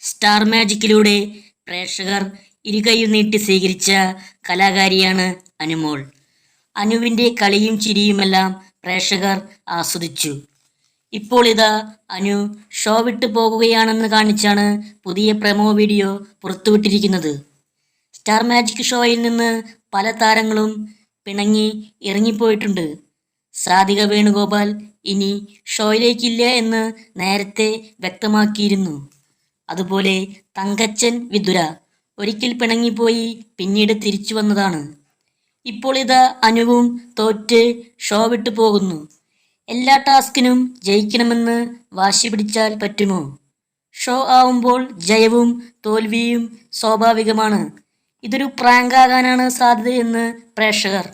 Star മാജിക്കിലൂടെ പ്രേക്ഷകർ ഇരുകൈയും നീട്ടി സ്വീകരിച്ച കലാകാരിയാണ് അനുമോൾ. അനുവിന്റെ കളിയും ചിരിയുമെല്ലാം പ്രേക്ഷകർ ആസ്വദിച്ചു. ഇപ്പോൾ ഇതാ അനു ഷോ വിട്ടു പോകുകയാണെന്ന് കാണിച്ചാണ് പുതിയ പ്രമോ വീഡിയോ പുറത്തുവിട്ടിരിക്കുന്നത്. സ്റ്റാർ മാജിക് ഷോയിൽ നിന്ന് പല താരങ്ങളും പിണങ്ങി ഇറങ്ങിപ്പോയിട്ടുണ്ട്. സാധിക വേണുഗോപാൽ ഇനി ഷോയിലേക്കില്ല എന്ന് നേരത്തെ വ്യക്തമാക്കിയിരുന്നു. അതുപോലെ തങ്കച്ചൻ വിതുര ഒരിക്കൽ പിണങ്ങിപ്പോയി പിന്നീട് തിരിച്ചു വന്നതാണ്. ഇപ്പോൾ ഇതാ അനുവും തോറ്റ് ഷോ വിട്ടു പോകുന്നു. എല്ലാ ടാസ്കിനും ജയിക്കണമെന്ന് വാശി പിടിച്ചാൽ പറ്റുമോ? ഷോ ആവുമ്പോൾ ജയവും തോൽവിയും സ്വാഭാവികമാണ്. ഇതൊരു പ്രാങ്കാകാനാണ് സാധ്യതയെന്ന് പ്രേക്ഷകർ